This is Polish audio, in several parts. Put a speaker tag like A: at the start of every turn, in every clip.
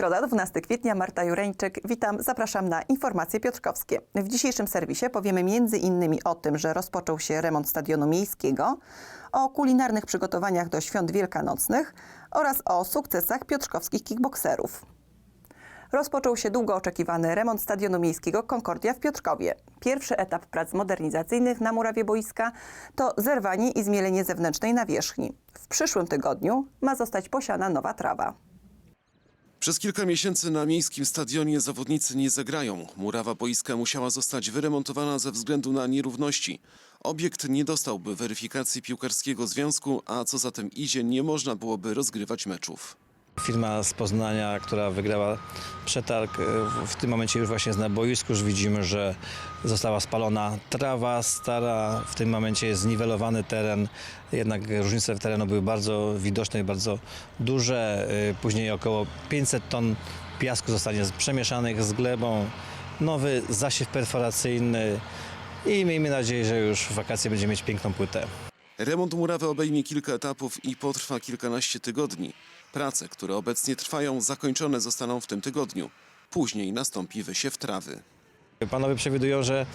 A: Środa, 12 kwietnia, Marta Jureńczyk. Witam, zapraszam na informacje piotrkowskie. W dzisiejszym serwisie powiemy między innymi o tym, że rozpoczął się remont stadionu miejskiego, o kulinarnych przygotowaniach do świąt wielkanocnych oraz o sukcesach piotrkowskich kickbokserów. Rozpoczął się długo oczekiwany remont stadionu miejskiego Concordia w Piotrkowie. Pierwszy etap prac modernizacyjnych na murawie boiska to zerwanie i zmielenie zewnętrznej nawierzchni. W przyszłym tygodniu ma zostać posiana nowa trawa.
B: Przez kilka miesięcy na miejskim stadionie zawodnicy nie zagrają. Murawa boiska musiała zostać wyremontowana ze względu na nierówności. Obiekt nie dostałby weryfikacji piłkarskiego związku, a co za tym idzie, nie można byłoby rozgrywać meczów.
C: Firma z Poznania, która wygrała przetarg, e, w- tym momencie już właśnie jest na boisku. Już widzimy, że została spalona trawa stara. W tym momencie jest zniwelowany teren. Jednak różnice terenu były bardzo widoczne i bardzo duże. E, Później około 500 ton piasku zostanie przemieszanych z glebą. Nowy zasiew perforacyjny i miejmy nadzieję, że już w wakacje będziemy mieć piękną płytę.
B: Remont murawy obejmie kilka etapów i potrwa kilkanaście tygodni. Prace, które obecnie trwają, zakończone zostaną w tym tygodniu. Później nastąpi wysiew trawy.
C: Panowie przewidują, że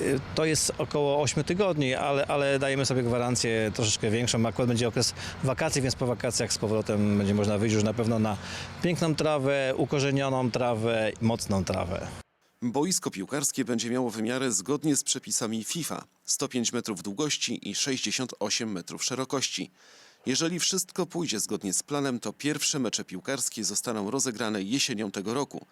C: y, to jest około 8 tygodni, ale, ale dajemy sobie gwarancję troszeczkę większą. Akurat będzie okres wakacji, więc po wakacjach z powrotem będzie można wyjść już na pewno na piękną trawę, ukorzenioną trawę, mocną trawę.
B: Boisko piłkarskie będzie miało wymiary zgodnie z przepisami FIFA 105 metrów długości i 68 metrów szerokości. Jeżeli wszystko pójdzie zgodnie z planem, to pierwsze mecze piłkarskie zostaną rozegrane jesienią tego roku.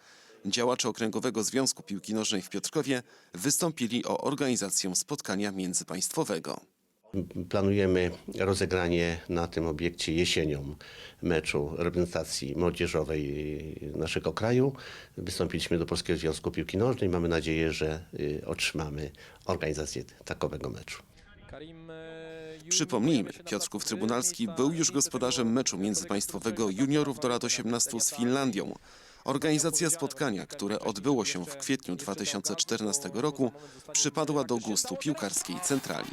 B: Działacze Okręgowego Związku Piłki Nożnej w Piotrkowie wystąpili o organizację spotkania międzypaństwowego.
D: Planujemy rozegranie na tym obiekcie jesienią meczu reprezentacji młodzieżowej naszego kraju. Wystąpiliśmy do Polskiego Związku Piłki Nożnej. Mamy nadzieję, że y, otrzymamy organizację takowego meczu.
B: Przypomnijmy, Piotrków Trybunalski był już gospodarzem meczu międzypaństwowego juniorów do lat 18 z Finlandią. Organizacja spotkania, które odbyło się w kwietniu 2014 roku, przypadła do gustu piłkarskiej centrali.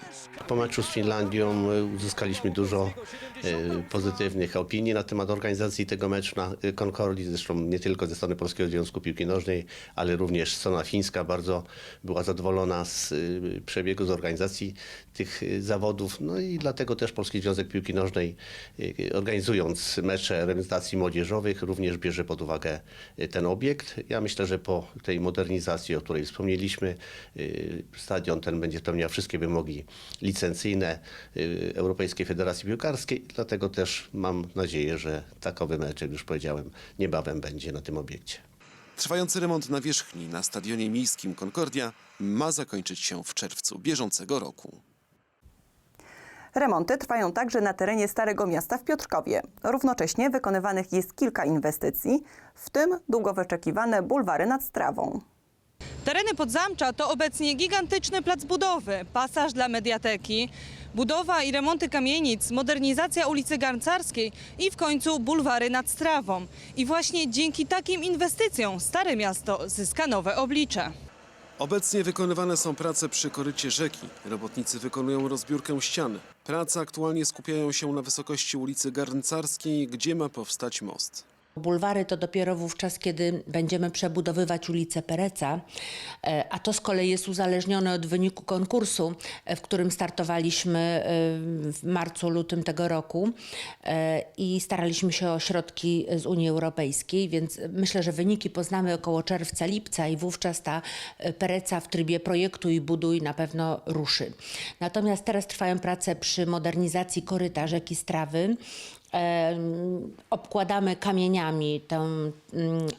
D: Po meczu z Finlandią y, uzyskaliśmy dużo y, pozytywnych opinii na temat organizacji tego meczu na y, Concordii. Zresztą nie tylko ze strony Polskiego Związku Piłki Nożnej, ale również strona fińska bardzo była zadowolona z przebiegu, z organizacji tych zawodów. No i dlatego też Polski Związek Piłki Nożnej organizując mecze reprezentacji młodzieżowych również bierze pod uwagę ten obiekt. Ja myślę, że po tej modernizacji, o której wspomnieliśmy, y, stadion ten będzie spełniał wszystkie wymogi licencyjne y, Europejskiej Federacji Piłkarskiej. Dlatego też mam nadzieję, że takowy mecz, jak już powiedziałem, niebawem będzie na tym obiekcie.
B: Trwający remont nawierzchni na stadionie miejskim Concordia ma zakończyć się w czerwcu bieżącego roku.
A: Remonty trwają także na terenie Starego Miasta w Piotrkowie. Równocześnie wykonywanych jest kilka inwestycji, w tym długo wyczekiwane bulwary nad Strawą.
E: Tereny Podzamcza to obecnie gigantyczny plac budowy, pasaż dla mediateki, budowa i remonty kamienic, modernizacja ulicy Garncarskiej i w końcu bulwary nad Strawą. I właśnie dzięki takim inwestycjom Stare Miasto zyska nowe oblicze.
B: Obecnie wykonywane są prace przy korycie rzeki. Robotnicy wykonują rozbiórkę ścian. Prace aktualnie skupiają się na wysokości ulicy Garncarskiej, gdzie ma powstać most.
F: Bulwary to dopiero wówczas, kiedy będziemy przebudowywać ulicę Pereca, e, a to z kolei jest uzależnione od wyniku konkursu, e, w którym startowaliśmy e, w marcu, lutym tego roku i staraliśmy się o środki z Unii Europejskiej, więc myślę, że wyniki poznamy około czerwca, lipca i wówczas ta Pereca w trybie projektu i buduj na pewno ruszy. Natomiast teraz trwają prace przy modernizacji koryta rzeki Strawy, obkładamy kamieniami te mm,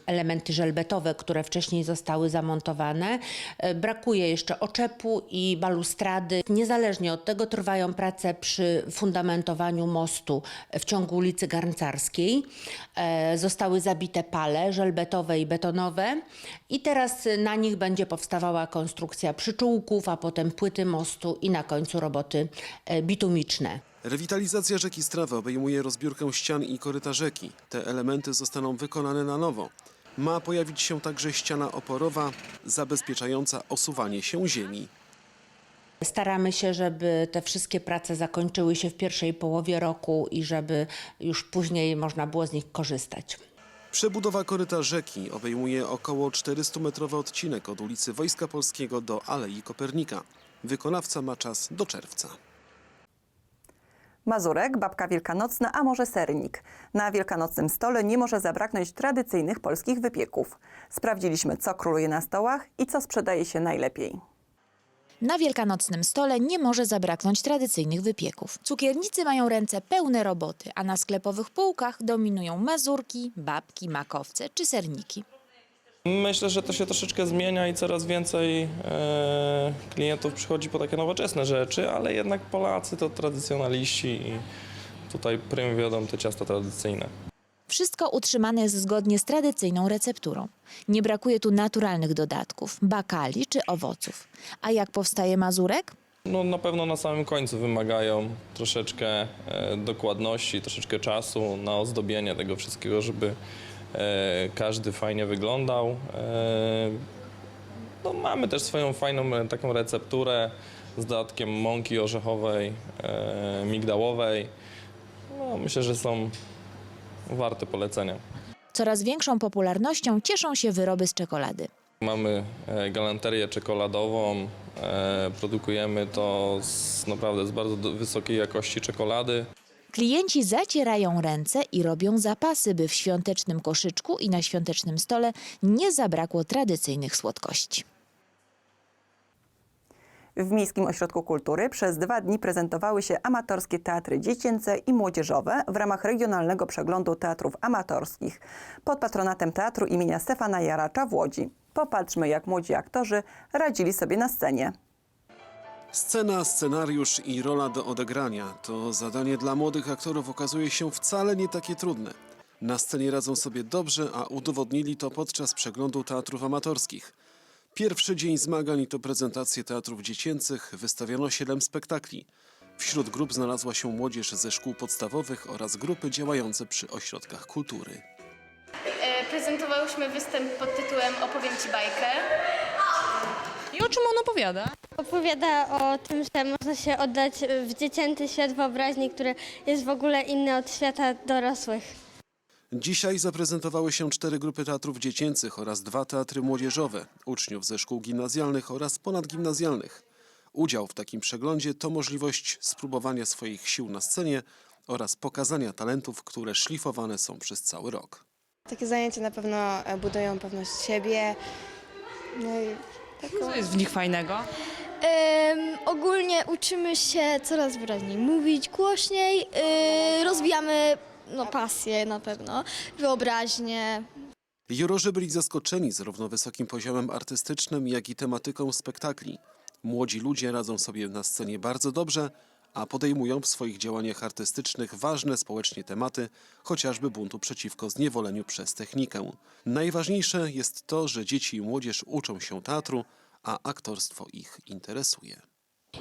F: elementy żelbetowe, które wcześniej zostały zamontowane. E, Brakuje jeszcze oczepu i balustrady. Niezależnie od tego trwają prace przy fundamentowaniu mostu w ciągu ulicy Garncarskiej. E, Zostały zabite pale żelbetowe i betonowe i teraz na nich będzie powstawała konstrukcja przyczółków, a potem płyty mostu i na końcu roboty e, bitumiczne.
B: Rewitalizacja rzeki Strawy obejmuje rozbiórkę ścian i koryta rzeki. Te elementy zostaną wykonane na nowo. Ma pojawić się także ściana oporowa zabezpieczająca osuwanie się ziemi.
F: Staramy się, żeby te wszystkie prace zakończyły się w pierwszej połowie roku i żeby już później można było z nich korzystać.
B: Przebudowa koryta rzeki obejmuje około 400-metrowy odcinek od ulicy Wojska Polskiego do Alei Kopernika. Wykonawca ma czas do czerwca.
A: Mazurek, babka wielkanocna, a może sernik. Na wielkanocnym stole nie może zabraknąć tradycyjnych polskich wypieków. Sprawdziliśmy, co króluje na stołach i co sprzedaje się najlepiej.
G: Na wielkanocnym stole nie może zabraknąć tradycyjnych wypieków. Cukiernicy mają ręce pełne roboty, a na sklepowych półkach dominują mazurki, babki, makowce czy serniki.
H: Myślę, że to się troszeczkę zmienia i coraz więcej e, klientów przychodzi po takie nowoczesne rzeczy, ale jednak Polacy to tradycjonaliści i tutaj prym wiodą te ciasta tradycyjne.
G: Wszystko utrzymane jest zgodnie z tradycyjną recepturą. Nie brakuje tu naturalnych dodatków, bakali czy owoców. A jak powstaje mazurek?
H: No, na pewno na samym końcu wymagają troszeczkę e, dokładności, troszeczkę czasu na ozdobienie tego wszystkiego, żeby każdy fajnie wyglądał. E, no, mamy też swoją fajną e, taką recepturę z dodatkiem mąki orzechowej, e, migdałowej. No, myślę, że są warte polecenia.
G: Coraz większą popularnością cieszą się wyroby z czekolady.
H: Mamy e, galanterię czekoladową. E, produkujemy to z naprawdę z bardzo wysokiej jakości czekolady.
G: Klienci zacierają ręce i robią zapasy, by w świątecznym koszyczku i na świątecznym stole nie zabrakło tradycyjnych słodkości.
A: W Miejskim Ośrodku Kultury przez dwa dni prezentowały się amatorskie teatry dziecięce i młodzieżowe w ramach Regionalnego Przeglądu Teatrów Amatorskich pod patronatem Teatru imienia Stefana Jaracza w Łodzi. Popatrzmy, jak młodzi aktorzy radzili sobie na scenie.
B: Scena, scenariusz i rola do odegrania to zadanie dla młodych aktorów okazuje się wcale nie takie trudne. Na scenie radzą sobie dobrze, a udowodnili to podczas przeglądu teatrów amatorskich. Pierwszy dzień zmagań to prezentacje teatrów dziecięcych, wystawiono 7 spektakli. Wśród grup znalazła się młodzież ze szkół podstawowych oraz grupy działające przy ośrodkach kultury.
I: E, Prezentowałyśmy występ pod tytułem Opowiem Ci bajkę.
E: O czym on opowiada?
J: Opowiada o tym, że można się oddać w dziecięcy świat wyobraźni, który jest w ogóle inny od świata dorosłych.
B: Dzisiaj zaprezentowały się cztery grupy teatrów dziecięcych oraz dwa teatry młodzieżowe, uczniów ze szkół gimnazjalnych oraz ponadgimnazjalnych. Udział w takim przeglądzie to możliwość spróbowania swoich sił na scenie oraz pokazania talentów, które szlifowane są przez cały rok.
K: Takie zajęcia na pewno budują pewność siebie. No i
E: Co jest w nich fajnego?
J: ogólnie uczymy się coraz wyraźniej mówić, głośniej, yy, rozwijamy no, pasję na pewno, wyobraźnię.
B: Jurorzy byli zaskoczeni zarówno wysokim poziomem artystycznym, jak i tematyką spektakli. Młodzi ludzie radzą sobie na scenie bardzo dobrze, a podejmują w swoich działaniach artystycznych ważne społecznie tematy, chociażby buntu przeciwko zniewoleniu przez technikę. Najważniejsze jest to, że dzieci i młodzież uczą się teatru, a aktorstwo ich interesuje.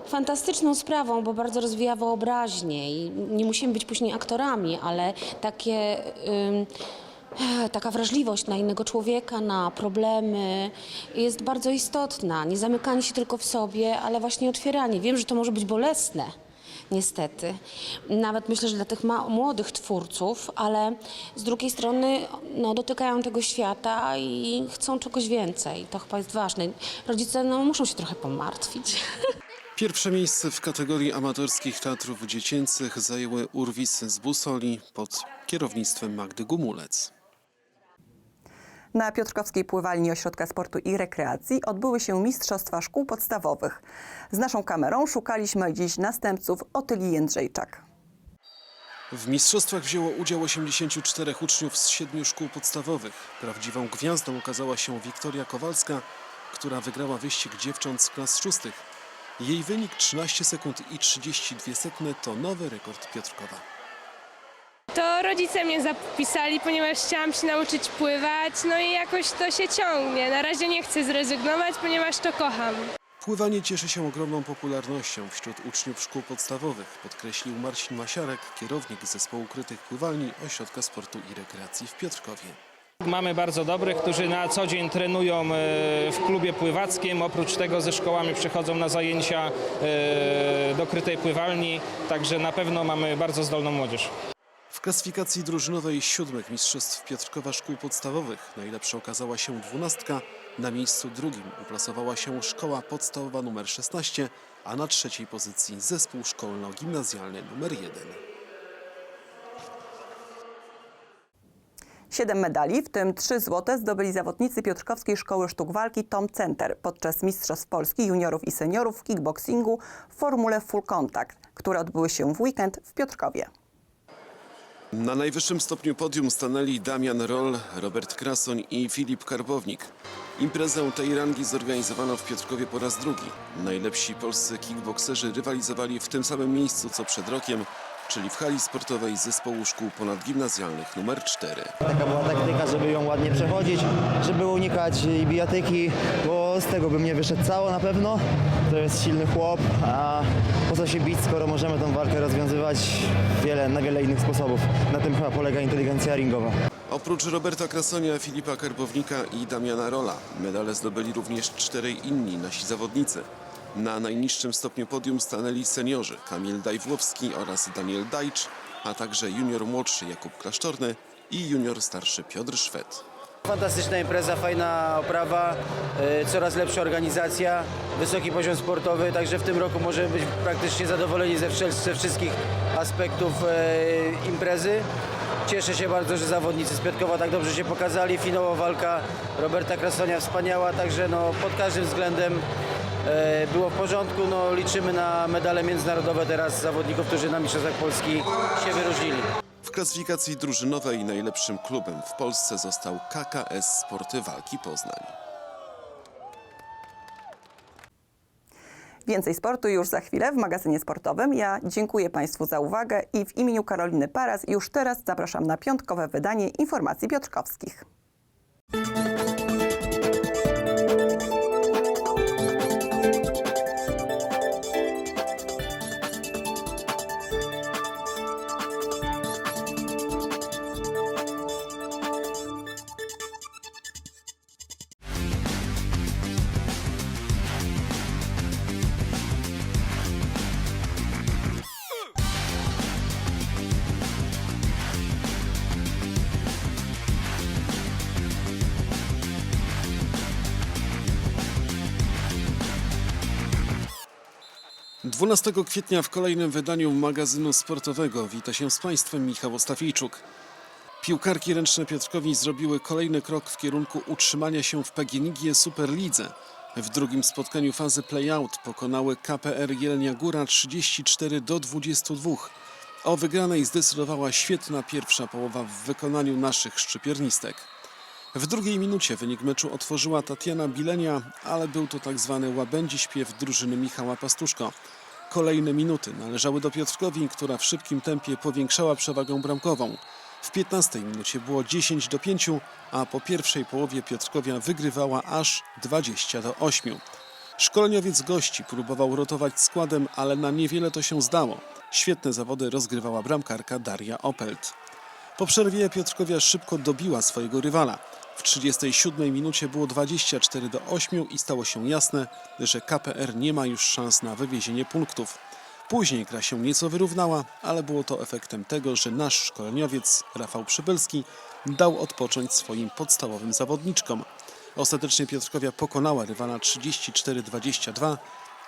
L: Fantastyczną sprawą, bo bardzo rozwija wyobraźnię i nie musimy być później aktorami, ale takie, eh, taka wrażliwość na innego człowieka, na problemy jest bardzo istotna. Nie zamykanie się tylko w sobie, ale właśnie otwieranie. Wiem, że to może być bolesne. Niestety. Nawet myślę, że dla tych młodych twórców, ale z drugiej strony no, dotykają tego świata i chcą czegoś więcej. To chyba jest ważne. Rodzice no, muszą się trochę pomartwić.
B: Pierwsze miejsce w kategorii amatorskich teatrów dziecięcych zajęły Urwis z Busoli pod kierownictwem Magdy Gumulec.
A: Na Piotrkowskiej Pływalni Ośrodka Sportu i Rekreacji odbyły się Mistrzostwa Szkół Podstawowych. Z naszą kamerą szukaliśmy dziś następców Otylii Jędrzejczak.
B: W mistrzostwach wzięło udział 84 uczniów z siedmiu szkół podstawowych. Prawdziwą gwiazdą okazała się Wiktoria Kowalska, która wygrała wyścig dziewcząt z klas szóstych. Jej wynik 13 sekund i 32 sekund to nowy rekord Piotrkowa.
K: To rodzice mnie zapisali, ponieważ chciałam się nauczyć pływać, no i jakoś to się ciągnie. Na razie nie chcę zrezygnować, ponieważ to kocham.
B: Pływanie cieszy się ogromną popularnością wśród uczniów szkół podstawowych, podkreślił Marcin Masiarek, kierownik zespołu krytych pływalni Ośrodka Sportu i Rekreacji w Piotrkowie.
C: Mamy bardzo dobrych, którzy na co dzień trenują e, w klubie pływackim. Oprócz tego ze szkołami przychodzą na zajęcia e, do krytej pływalni, także na pewno mamy bardzo zdolną młodzież.
B: W klasyfikacji drużynowej siódmek Mistrzostw Piotrkowa Szkół Podstawowych najlepsza okazała się dwunastka, na miejscu drugim uplasowała się Szkoła Podstawowa nr 16, a na trzeciej pozycji Zespół Szkolno-Gimnazjalny nr 1.
A: Siedem medali, w tym trzy złote, zdobyli zawodnicy Piotrkowskiej Szkoły Sztuk Walki Tom Center podczas Mistrzostw Polski juniorów i seniorów w kickboxingu w formule Full Contact, które odbyły się w weekend w Piotrkowie.
B: Na najwyższym stopniu podium stanęli Damian Roll, Robert Krasoń i Filip Karbownik. Imprezę tej rangi zorganizowano w Piotrkowie po raz drugi. Najlepsi polscy kickbokserzy rywalizowali w tym samym miejscu co przed rokiem, czyli w hali sportowej Zespołu Szkół Ponadgimnazjalnych nr 4.
M: Taka była taktyka, żeby ją ładnie przechodzić, żeby unikać i bijatyki, bo z tego bym nie wyszedł cało na pewno. To jest silny chłop, a po co się bić, skoro możemy tą walkę rozwiązywać wiele, na wiele innych sposobów. Na tym chyba polega inteligencja ringowa.
B: Oprócz Roberta Krasonia, Filipa Karbownika i Damiana Rola, medale zdobyli również czterej inni nasi zawodnicy. Na najniższym stopniu podium stanęli seniorzy Kamil Dajwłowski oraz Daniel Dajcz, a także junior młodszy Jakub Klasztorny i junior starszy Piotr Szwed.
M: Fantastyczna impreza, fajna oprawa, e, coraz lepsza organizacja, wysoki poziom sportowy, także w tym roku możemy być praktycznie zadowoleni ze, wszystkich aspektów e, imprezy. Cieszę się bardzo, że zawodnicy z Piotrkowa tak dobrze się pokazali. Finałowa walka Roberta Krasonia wspaniała, także no, pod każdym względem było w porządku. No, liczymy na medale międzynarodowe teraz zawodników, którzy na Mistrzostwach Polski się wyróżnili.
B: W klasyfikacji drużynowej najlepszym klubem w Polsce został KKS Sporty Walki Poznań.
A: Więcej sportu już za chwilę w magazynie sportowym. Ja dziękuję Państwu za uwagę i w imieniu Karoliny Paras już teraz zapraszam na piątkowe wydanie informacji piotrkowskich.
B: 12 kwietnia w kolejnym wydaniu magazynu sportowego wita się z Państwem Michał Ostafijczuk. Piłkarki ręczne Piotrkowi zrobiły kolejny krok w kierunku utrzymania się w PGNiG Superlidze. W drugim spotkaniu fazy play-out pokonały KPR Jelenia Góra 34 do 22. O wygranej zdecydowała świetna pierwsza połowa w wykonaniu naszych szczypiernistek. W drugiej minucie wynik meczu otworzyła Tatiana Bilenia, ale był to tak zwany łabędzi śpiew drużyny Michała Pastuszko. Kolejne minuty należały do Piotrkowi, która w szybkim tempie powiększała przewagę bramkową. W 15 minucie było 10 do 5, a po pierwszej połowie Piotrkowia wygrywała aż 20 do 8. Szkoleniowiec gości próbował rotować składem, ale na niewiele to się zdało. Świetne zawody rozgrywała bramkarka Daria Opelt. Po przerwie Piotrkowia szybko dobiła swojego rywala. W 37 minucie było 24 do 8 i stało się jasne, że KPR nie ma już szans na wywiezienie punktów. Później gra się nieco wyrównała, ale było to efektem tego, że nasz szkoleniowiec Rafał Przybylski dał odpocząć swoim podstawowym zawodniczkom. Ostatecznie Piotrkowia pokonała rywala 34-22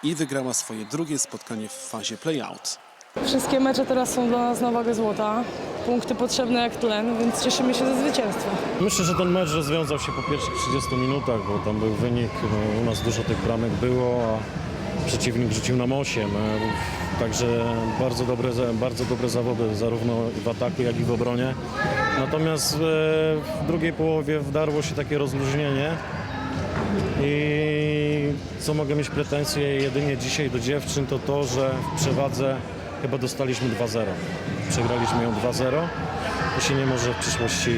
B: i wygrała swoje drugie spotkanie w fazie play-out.
K: Wszystkie mecze teraz są dla nas na wagę złota. Punkty potrzebne jak tlen, więc cieszymy się ze zwycięstwa.
N: Myślę, że ten mecz rozwiązał się po pierwszych 30 minutach, bo tam był wynik, no, u nas dużo tych bramek było, a przeciwnik rzucił nam 8. e, Także bardzo dobre, bardzo dobre zawody zarówno w ataku, jak i w obronie. Natomiast e, w drugiej połowie wdarło się takie rozluźnienie i co mogę mieć pretensje jedynie dzisiaj do dziewczyn, to to, że w przewadze chyba dostaliśmy 2-0. Przegraliśmy ją 2-0. To się nie może w przyszłości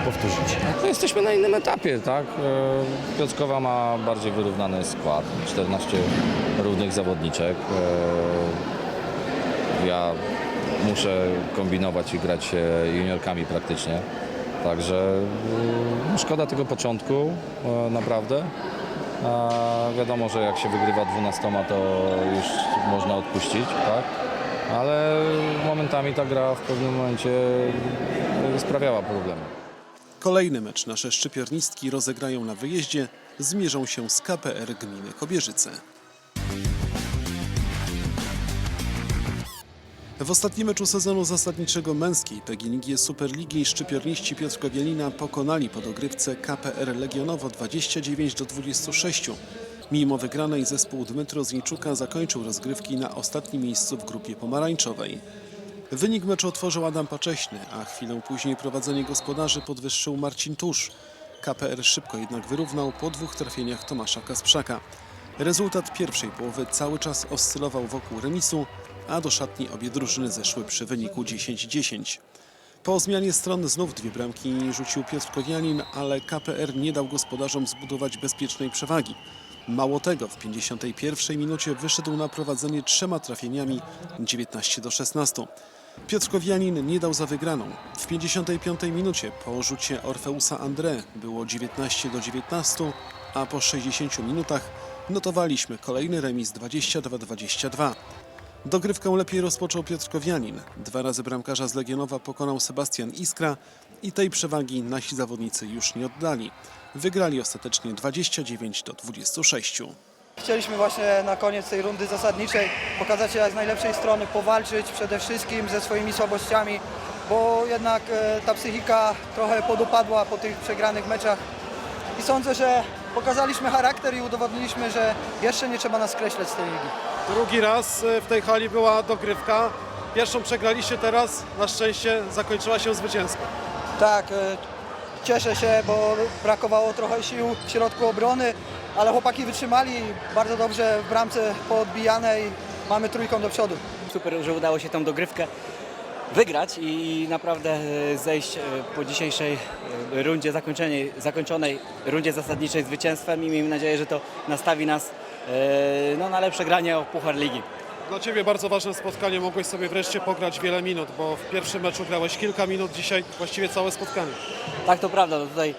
N: e, powtórzyć.
O: No, jesteśmy na innym etapie, tak? E, Piotrkowa ma bardziej wyrównany skład, 14 równych zawodniczek. E, Ja muszę kombinować i grać się juniorkami praktycznie. Także e, szkoda tego początku, naprawdę. Wiadomo, że jak się wygrywa 12, to już można odpuścić, tak? ale momentami ta gra w pewnym momencie sprawiała problemy.
B: Kolejny mecz nasze szczypiornistki rozegrają na wyjeździe, zmierzą się z KPR gminy Kobierzyce. W ostatnim meczu sezonu zasadniczego męskiej PGNiG Superligi szczypiorniści Piotrka Bielina pokonali po dogrywce KPR Legionowo 29 do 26. Mimo wygranej zespół Dmytro Zniczuka zakończył rozgrywki na ostatnim miejscu w grupie pomarańczowej. Wynik meczu otworzył Adam Pacześny, a chwilę później prowadzenie gospodarzy podwyższył Marcin Tusz. KPR szybko jednak wyrównał po dwóch trafieniach Tomasza Kasprzaka. Rezultat pierwszej połowy cały czas oscylował wokół remisu, a do szatni obie drużyny zeszły przy wyniku 10-10. Po zmianie stron znów dwie bramki rzucił Piotr Kowianin, ale KPR nie dał gospodarzom zbudować bezpiecznej przewagi. Mało tego, w 51 minucie wyszedł na prowadzenie trzema trafieniami 19 do 16. Piotr Kowianin nie dał za wygraną. W 55 minucie po rzucie Orfeusa André było 19 do 19, a po 60 minutach notowaliśmy kolejny remis 22-22. Dogrywkę lepiej rozpoczął Piotr Kowianin. Dwa razy bramkarza z Legionowa pokonał Sebastian Iskra i tej przewagi nasi zawodnicy już nie oddali. Wygrali ostatecznie 29 do 26.
P: Chcieliśmy właśnie na koniec tej rundy zasadniczej pokazać się jak z najlepszej strony, powalczyć przede wszystkim ze swoimi słabościami, bo jednak e, ta psychika trochę podupadła po tych przegranych meczach i sądzę, że pokazaliśmy charakter i udowodniliśmy, że jeszcze nie trzeba nas skreślać z tej ligi.
Q: Drugi raz e, w tej hali była dogrywka. Pierwszą przegraliście teraz, na szczęście zakończyła się zwycięsko.
P: Tak, e, cieszę się, bo brakowało trochę sił w środku obrony, ale chłopaki wytrzymali bardzo dobrze w bramce poodbijanej. Mamy trójką do przodu.
R: Super, że udało się tą dogrywkę wygrać i naprawdę e, zejść po dzisiejszej rundzie zakończonej, zakończonej rundzie zasadniczej zwycięstwem i miejmy nadzieję, że to nastawi nas no, na lepsze granie o Puchar Ligi.
Q: Dla Ciebie bardzo ważne spotkanie, mogłeś sobie wreszcie pograć wiele minut, bo w pierwszym meczu grałeś kilka minut, dzisiaj właściwie całe spotkanie.
R: Tak, to prawda. To tutaj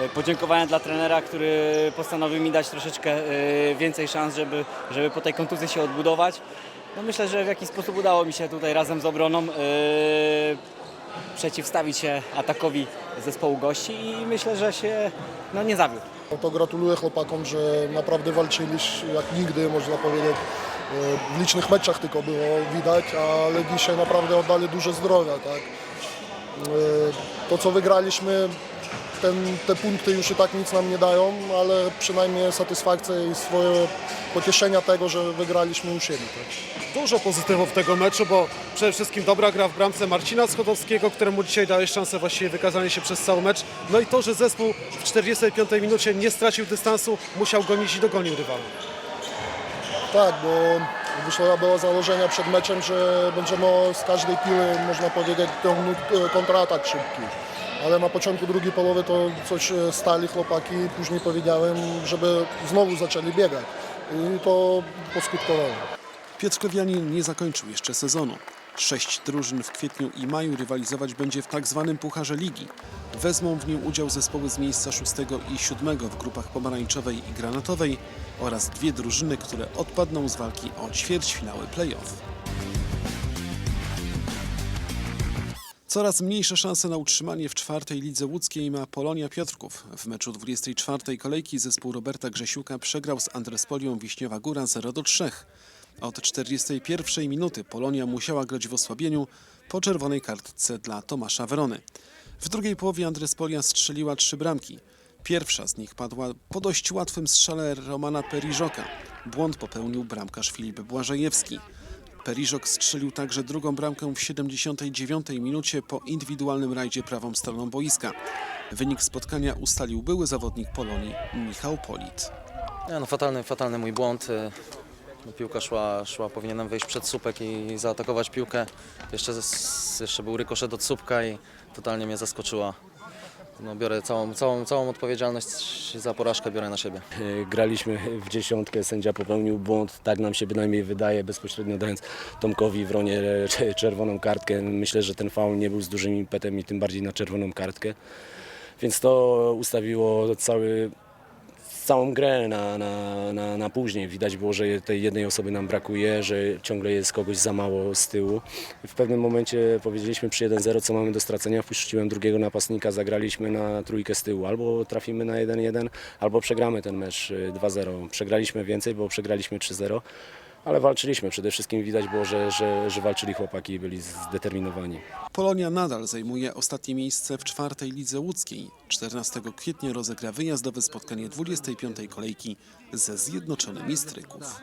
R: e, podziękowania dla trenera, który postanowił mi dać troszeczkę e, więcej szans, żeby, żeby po tej kontuzji się odbudować. No myślę, że w jakiś sposób udało mi się tutaj razem z obroną e, przeciwstawić się atakowi zespołu gości i myślę, że się no, nie zawiódł.
S: No to gratuluję chłopakom, że naprawdę walczyli jak nigdy, można powiedzieć. E, W licznych meczach tylko było widać, ale dzisiaj naprawdę oddali dużo zdrowia. Tak? E, To co wygraliśmy, ten, te punkty już i tak nic nam nie dają, ale przynajmniej satysfakcja i swoje pocieszenia tego, że wygraliśmy u siebie. Tak?
Q: Dużo pozytywów tego meczu, bo przede wszystkim dobra gra w bramce Marcina Schodowskiego, któremu dzisiaj dałeś szansę właściwie wykazania się przez cały mecz. No i to, że zespół w 45 minucie nie stracił dystansu, musiał gonić i dogonił rywala.
S: Tak, bo wyszło było założenia przed meczem, że będziemy z każdej piły, można powiedzieć, ciągnąć kontratak szybki. Ale na początku drugiej połowy to coś e, stali chłopaki, później powiedziałem, żeby znowu zaczęli biegać. I to poskutkowało.
B: Piotr Kowianin nie zakończył jeszcze sezonu. Sześć drużyn w kwietniu i maju rywalizować będzie w tak zwanym Pucharze Ligi. Wezmą w nim udział zespoły z miejsca szóstego i siódmego w grupach pomarańczowej i granatowej oraz dwie drużyny, które odpadną z walki o ćwierćfinały play-off. Coraz mniejsze szanse na utrzymanie w czwartej lidze łódzkiej ma Polonia Piotrków. W meczu 24 kolejki zespół Roberta Grzesiuka przegrał z Andrespolią Wiśniowa Góra 0 do 3. Od 41 minuty Polonia musiała grać w osłabieniu po czerwonej kartce dla Tomasza Werony. W drugiej połowie Andrespolia strzeliła trzy bramki. Pierwsza z nich padła po dość łatwym strzale Romana Periżoka. Błąd popełnił bramkarz Filip Błażejewski. Periżok strzelił także drugą bramkę w 79 minucie po indywidualnym rajdzie prawą stroną boiska. Wynik spotkania ustalił były zawodnik Polonii Michał Polit.
T: Nie, no fatalny, fatalny mój błąd. Y, piłka szła, szła, powinienem wejść przed słupek i zaatakować piłkę. Jeszcze, jeszcze był rykoszet od słupka i totalnie mnie zaskoczyła. No, biorę całą, całą, całą odpowiedzialność za porażkę biorę na siebie.
U: E, Graliśmy w dziesiątkę, sędzia popełnił błąd, tak nam się bynajmniej wydaje, bezpośrednio dając Tomkowi Wronie e, czerwoną kartkę. Myślę, że ten faul nie był z dużym impetem i tym bardziej na czerwoną kartkę. Więc to ustawiło cały, całą grę na, na, na, na później. Widać było, że tej jednej osoby nam brakuje, że ciągle jest kogoś za mało z tyłu. W pewnym momencie powiedzieliśmy przy 1-0, co mamy do stracenia. Wpuściłem drugiego napastnika, zagraliśmy na trójkę z tyłu. Albo trafimy na 1-1, albo przegramy ten mecz y, 2-0. Przegraliśmy więcej, bo przegraliśmy 3-0. Ale walczyliśmy. Przede wszystkim widać było, że, że, że walczyli chłopaki i byli zdeterminowani.
B: Polonia nadal zajmuje ostatnie miejsce w czwartej lidze łódzkiej. 14 kwietnia rozegra wyjazdowe spotkanie 25. kolejki ze Zjednoczonymi Stryków.